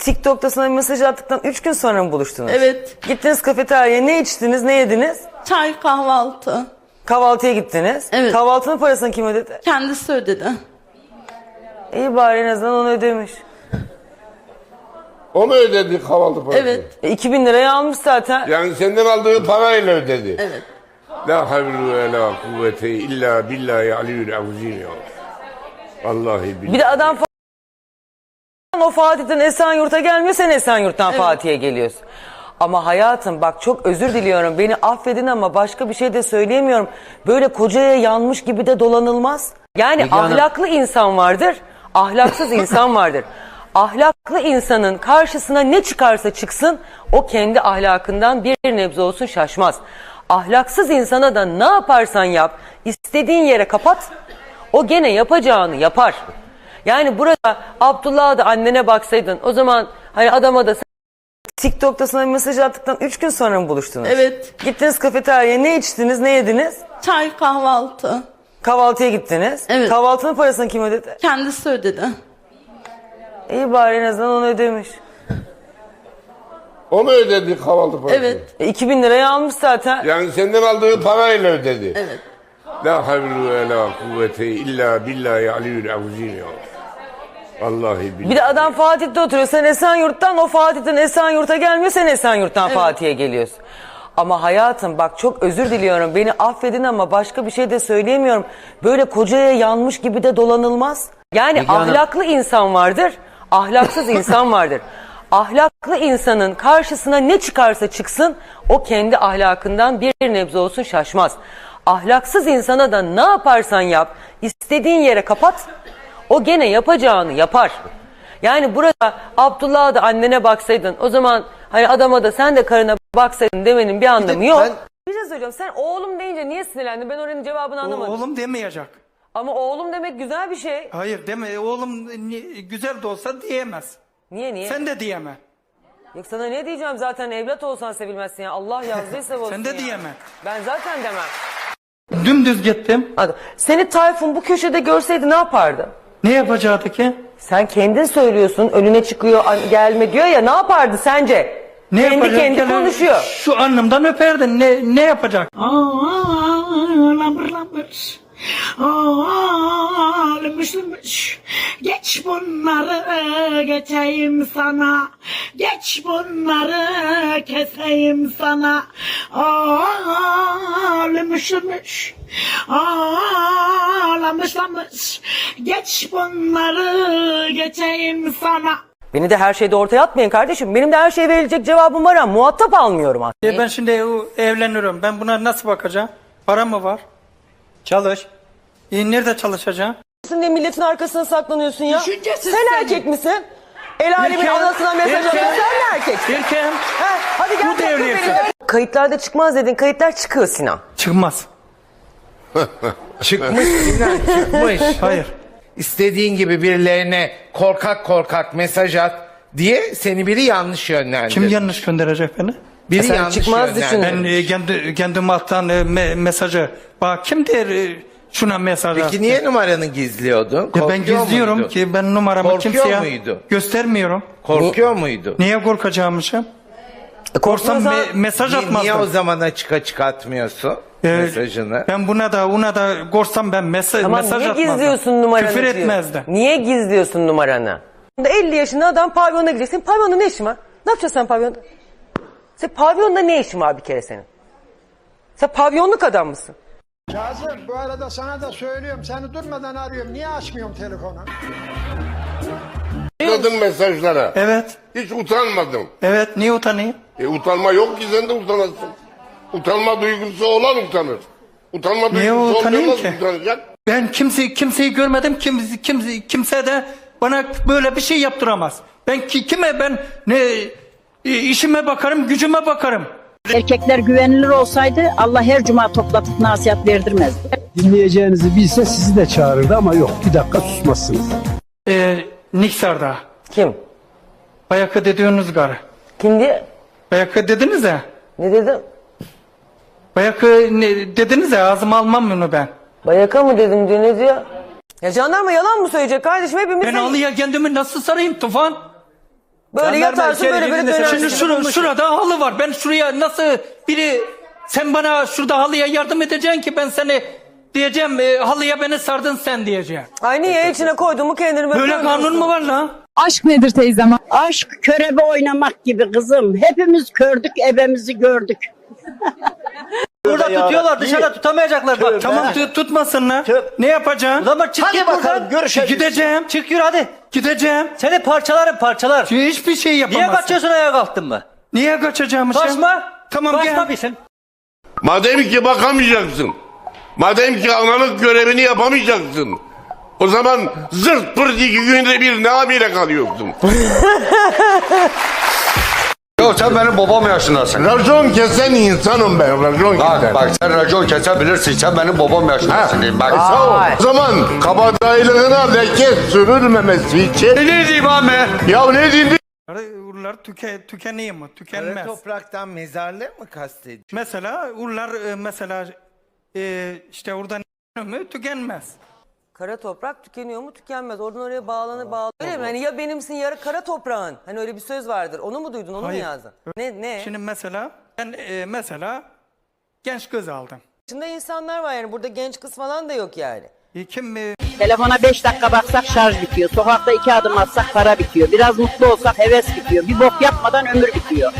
TikTok'ta sana bir mesaj attıktan 3 gün sonra mı buluştunuz? Evet. Gittiniz kafeteryaya ne içtiniz ne yediniz? Çay kahvaltı. Kahvaltıya gittiniz. Evet. Kahvaltının parasını kim ödedi? Kendisi ödedi. İyi bari en azından onu ödemiş. O mu ödedi kahvaltı parası? Evet. E, 2000 liraya almış zaten. Yani senden aldığı parayla ödedi. Evet. La havlu ve la kuvvete illa billahi aliyyül azim ya. Vallahi billahi. Bir de adam o Fatih'ten Esenyurt'a gelmiyor sen Esenyurt'tan Fatih'e geliyorsun. Ama hayatım bak çok özür diliyorum beni affedin ama başka bir şey de söyleyemiyorum. Böyle kocaya yanmış gibi de dolanılmaz. Yani ahlaklı insan vardır, ahlaksız insan vardır. Ahlaklı insanın karşısına ne çıkarsa çıksın o kendi ahlakından bir nebze olsun şaşmaz. Ahlaksız insana da ne yaparsan yap istediğin yere kapat o gene yapacağını yapar. Yani burada Abdullah'a da annene baksaydın o zaman hani adama da TikTok'ta sana bir mesaj attıktan 3 gün sonra mı buluştunuz? Evet. Gittiniz kafeteryaya ne içtiniz ne yediniz? Çay kahvaltı. Kahvaltıya gittiniz. Evet. Kahvaltının parasını kim ödedi? Kendisi ödedi. İyi bari en azından onu ödemiş. O mu ödedi kahvaltı parası? Evet. E, 2000 liraya almış zaten. Yani senden aldığı parayla ödedi. Evet. La havlu ve la kuvvete illa billahi aliyyül azim ya. Vallahi billahi. Bir de adam Fatih'te oturuyor. Sen Esenyurt'tan o Fatih'ten Esenyurt'a gelmiyor. Sen Esenyurt'tan Fatih'e geliyorsun. Ama hayatım bak çok özür diliyorum. Beni affedin ama başka bir şey de söyleyemiyorum. Böyle kocaya yanmış gibi de dolanılmaz. Yani ahlaklı insan vardır, ahlaksız insan vardır. Ahlaklı insanın karşısına ne çıkarsa çıksın o kendi ahlakından bir nebze olsun şaşmaz. Ahlaksız insana da ne yaparsan yap istediğin yere kapat o gene yapacağını yapar. Yani burada Abdullah'a da annene baksaydın o zaman hani adama da sen de karına baksaydın demenin bir anlamı yok. ben- Bir şey söyleyeceğim sen oğlum deyince niye sinirlendin ben oranın cevabını O, anlamadım. oğlum demeyecek. Ama oğlum demek güzel bir şey. Hayır deme. Oğlum ni- güzel de olsa diyemez. Niye niye? Sen de diyeme. Yok sana ne diyeceğim zaten evlat olsan sevilmezsin ya. Allah yazdıysa olsun Sen de ya. diyeme. Ben zaten demem. Dümdüz gittim. Hadi. Seni Tayfun bu köşede görseydi ne yapardı? Ne yapacaktı ki? Sen kendin söylüyorsun önüne çıkıyor gelme diyor ya ne yapardı sence? Ne kendi yapacak? kendi Gene konuşuyor. Şu annemden öperdi. Ne ne yapacak? Ağlamış, ağlamış, geç bunları geçeyim sana, geç bunları keseyim sana, ağlamışmış, ağlamışlamış, geç bunları geçeyim sana. Beni de her şeyde ortaya atmayın kardeşim. Benim de her şeye verilecek cevabım var ama muhatap almıyorum aslında. E ben şimdi evleniyorum. Ben buna nasıl bakacağım? Para mı var? Çalış. E nerede çalışacağım? Sen de milletin arkasına saklanıyorsun ya. Düşüncesiz Sen seni. erkek misin? El alemin Erkeğim. anasına mesaj atıyorsun. Sen mi erkeksin? Erkeğim. He, hadi gel. Bu benimle. Kayıtlarda çıkmaz dedin. Kayıtlar çıkıyor Sinan. Çıkmaz. Çıkmış Sinan çıkmış. Hayır. İstediğin gibi birilerine korkak korkak mesaj at diye seni biri yanlış yönlendir. Kim yanlış gönderecek beni? Biri Sen yanlış çıkmaz yönlendir. düşün. Ben e, kendi kendim attan e, me- mesajı. Bak kim der e, şuna mesaj Peki attı? niye numaranı gizliyordun? Ya Korkuyor ben gizliyorum muydu? ki ben numaramı Korkuyor kimseye muydu? göstermiyorum. Korkuyor muydu? Niye korkacağımışım? Korsam Korkmuyorsan- me- mesaj Niye, niye o atmazdım. zaman açık açık atmıyorsun Ee, mesajını? Ben buna da ona da korsam ben mesa- Tamam mesaj niye atmazdım. gizliyorsun numaranı Küfür diyor. etmezdim. Niye gizliyorsun numaranı? 50 yaşında adam pavyona gideceksin. Pavyonda ne işin var? Ne yapacaksın sen pavyonda? Sen pavyonda ne işin var bir kere senin? Sen pavyonluk adam mısın? Kazım bu arada sana da söylüyorum seni durmadan arıyorum niye açmıyorum telefonu? Atladın mesajlara. Evet. Hiç utanmadım. Evet niye utanayım? E utanma yok ki sen de utanasın. Utanma duygusu olan utanır. Utanma Niye duygusu utanayım olmayan ki? nasıl utanacak? Ben kimseyi kimseyi görmedim. Kim, kim, kimse de bana böyle bir şey yaptıramaz. Ben ki, kime ben ne işime bakarım, gücüme bakarım. Erkekler güvenilir olsaydı Allah her cuma toplatıp nasihat verdirmezdi. dinleyeceğinizi bilse sizi de çağırırdı ama yok bir dakika susmazsınız. Ee, Niksar'da. Kim? Bayakı dediğiniz karı. Kim diye? Bayakı dediniz ya. Ne dedim? Bayakı ne, dediniz ya ağzıma almam bunu ben. Bayaka mı dedim diyor ne diyor? Ya jandarma yalan mı söyleyecek kardeşim hepimiz... Ben ağlıya kendimi nasıl sarayım Tufan? Böyle Jandarma yatarsın içeri böyle böyle sen- dönersin. Şimdi şura, şurada halı var. Ben şuraya nasıl biri sen bana şurada halıya yardım edeceksin ki ben seni diyeceğim e, halıya beni sardın sen diyeceğim. Ay niye içine koyduğumu kendim Böyle kanun mu var lan? Aşk nedir teyzem? Aşk körebe oynamak gibi kızım. Hepimiz kördük, ebemizi gördük. Burada tutuyorlar dışarıda tutamayacaklar bak. Tamam tut, tutmasınlar. Ne yapacaksın? O zaman çık Hadi git bakalım, buradan. Görüşeceğiz. Gideceğim. Çık yürü hadi. Gideceğim. Seni parçalarım parçalar. Hiçbir şey Niye yapamazsın. kaçıyorsun ayağa kalktın mı? Niye kaçacağım? Kaçma. Tamam Kaçma gel. bilsin. Madem ki bakamayacaksın. Madem ki analık görevini yapamayacaksın. O zaman zırt pırt iki günde bir ne habire kalıyorsun? Yok sen benim babam yaşındasın. Racon kesen insanım ben, racon Bak kesen. bak sen racon kesebilirsin. Sen benim babam yaşındasın. diyeyim. Bak. sağ ol. O zaman kabadayılığına leke sürülmemesi için... Ne diyeyim abi? Ya ne diyeyim? Urlar tüke, tükeniyor mu? Tükenmez. topraktan mezarlık mı kastediyor? Mesela urlar e, mesela e, işte orada mü tükenmez. Kara toprak tükeniyor mu tükenmez. Oradan oraya bağlanır bağlanır. Öyle mi? Hani ya benimsin ya kara toprağın. Hani öyle bir söz vardır. Onu mu duydun onu Hayır. mu yazdın? Ne ne? Şimdi mesela ben e, mesela genç kız aldım. İçinde insanlar var yani burada genç kız falan da yok yani. E, kim e, Telefona beş dakika baksak şarj bitiyor. Sokakta iki adım atsak para bitiyor. Biraz mutlu olsak heves bitiyor. Bir bok yapmadan ömür bitiyor.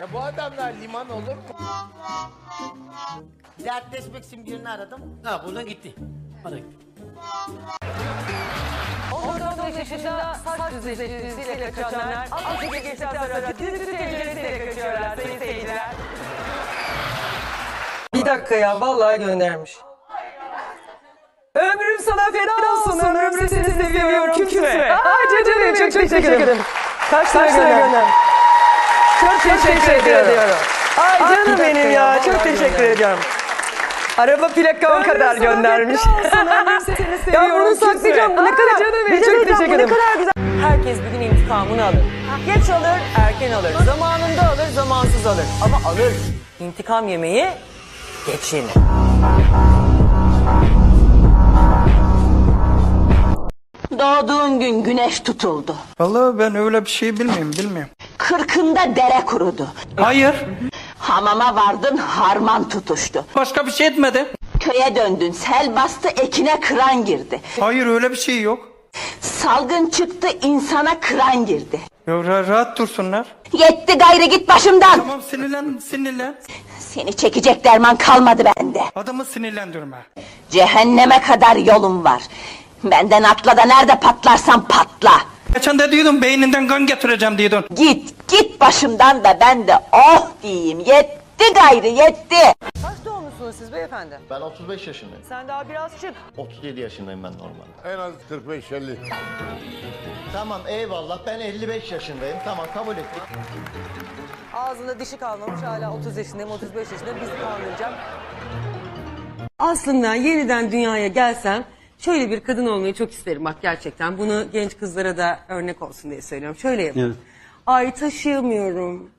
Ya bu adamlar liman olur mu? Dertleşmek için birini aradım. Ha buradan gitti. Hadi. 19 yaşında saç düzleştirisiyle kaçanlar, 68 yaşından sonra düzgün tenceresiyle kaçıyorlar sayın seyirciler. Bir dakika ya vallahi göndermiş. Ömrüm sana feda olsun, ömrüm seni seviyorum küsme. Ay canım çok teşekkür ederim. Kaç lira göndermiş? Çok teşekkür ediyorum. Ay canım benim ya çok teşekkür ediyorum. Araba plakam kadar göndermiş. ya bunu saklayacağım. Bu ne kadar canım benim. Çok teşekkür ederim. Ne kadar güzel. Herkes bir gün intikamını alır. Geç alır, erken alır. Zamanında alır, zamansız alır. Ama alır. İntikam yemeği geçin. Doğduğun gün güneş tutuldu. Vallahi ben öyle bir şey bilmiyorum bilmiyorum. Kırkında dere kurudu. Hayır. Hamama vardın harman tutuştu. Başka bir şey etmedi. Köye döndün sel bastı ekine kıran girdi. Hayır öyle bir şey yok. Salgın çıktı insana kıran girdi. Ya ra- rahat dursunlar. Yetti gayrı git başımdan. Tamam sinirlen sinirlen. Seni çekecek derman kalmadı bende. Adamı sinirlendirme. Cehenneme kadar yolum var. Benden atla da nerede patlarsan patla. Geçen de diyordun beyninden kan getireceğim diyordun. Git git başımdan da ben de oh diyeyim. Yetti gayrı yetti. Kaç doğumlusunuz siz beyefendi? Ben 35 yaşındayım. Sen daha biraz çık. 37 yaşındayım ben normalde. En az 45-50. Tamam eyvallah ben 55 yaşındayım. Tamam kabul ettik. Ağzında dişi kalmamış hala 30 yaşındayım 35 yaşında bizi kandıracağım. Aslında yeniden dünyaya gelsem şöyle bir kadın olmayı çok isterim bak gerçekten. Bunu genç kızlara da örnek olsun diye söylüyorum. Şöyle yapın. Ay taşıyamıyorum.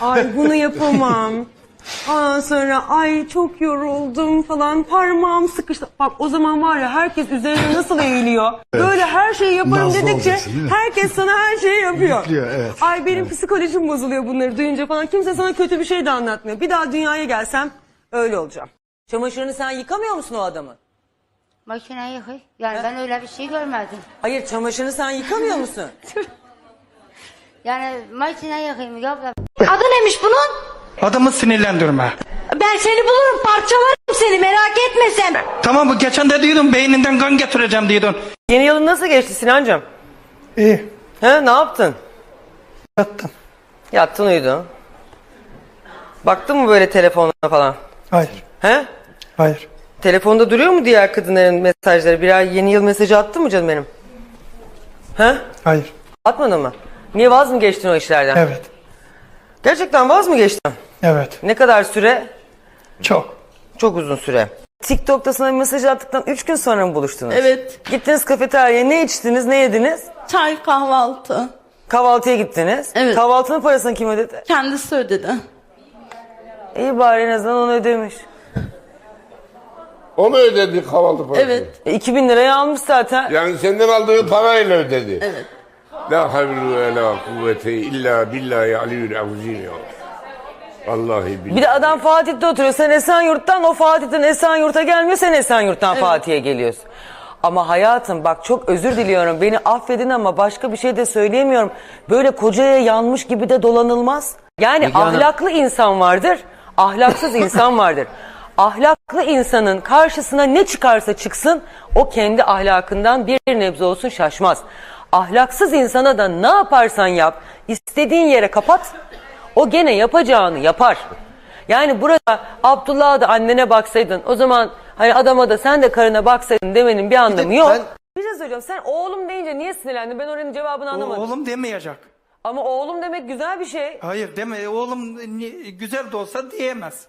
Ay bunu yapamam. Ondan sonra ay çok yoruldum falan parmağım sıkıştı. Bak o zaman var ya herkes üzerine nasıl eğiliyor. Böyle her şeyi yaparım Nazlı dedikçe olacaksın, değil mi? herkes sana her şeyi yapıyor. Yüklüyor, evet. Ay benim psikolojim bozuluyor bunları duyunca falan. Kimse sana kötü bir şey de anlatmıyor. Bir daha dünyaya gelsem öyle olacağım. Çamaşırını sen yıkamıyor musun o adamın? Makine yıkıyor. Yani ben öyle bir şey görmedim. Hayır çamaşırını sen yıkamıyor musun? Yani makine yıkayım yok da. Adı neymiş bunun? Adamı sinirlendirme. Ben seni bulurum parçalarım seni merak etme sen. Tamam bu geçen de diyordun beyninden kan getireceğim diyordun. Yeni yılın nasıl geçti Sinancığım? İyi. He ne yaptın? Yattım. Yattın uyudun. Baktın mı böyle telefonuna falan? Hayır. He? Hayır. Telefonda duruyor mu diğer kadınların mesajları? Birer yeni yıl mesajı attın mı canım benim? He? Hayır. Atmadın mı? Niye vaz mı geçtin o işlerden? Evet. Gerçekten vaz mı geçtin? Evet. Ne kadar süre? Çok. Çok uzun süre. TikTok'ta sana bir mesaj attıktan 3 gün sonra mı buluştunuz? Evet. Gittiniz kafeteryaya ne içtiniz ne yediniz? Çay kahvaltı. Kahvaltıya gittiniz. Evet. Kahvaltının parasını kim ödedi? Kendisi ödedi. İyi bari en azından onu ödemiş. O mu ödedi kahvaltı parası? Evet. E, 2000 liraya almış zaten. Yani senden aldığı parayla ödedi. Evet. La havlu ve la kuvvete illa billahi aliyyül azim ya. Vallahi billahi. Bir de adam Fatih'te oturuyor. Sen Esenyurt'tan o Fatih'ten Esenyurt'a gelmiyor. Sen Esenyurt'tan Fatih'e geliyorsun. Ama hayatım bak çok özür diliyorum. Beni affedin ama başka bir şey de söyleyemiyorum. Böyle kocaya yanmış gibi de dolanılmaz. Yani ahlaklı insan vardır. Ahlaksız insan vardır. Ahlaklı insanın karşısına ne çıkarsa çıksın o kendi ahlakından bir nebze olsun şaşmaz. Ahlaksız insana da ne yaparsan yap istediğin yere kapat o gene yapacağını yapar. Yani burada Abdullah'a da annene baksaydın o zaman hani adama da sen de karına baksaydın demenin bir anlamı yok. ben- Bir şey söyleyeceğim sen oğlum deyince niye sinirlendin ben oranın cevabını O- anlamadım. oğlum demeyecek. Ama oğlum demek güzel bir şey. Hayır deme oğlum güzel de olsa diyemez.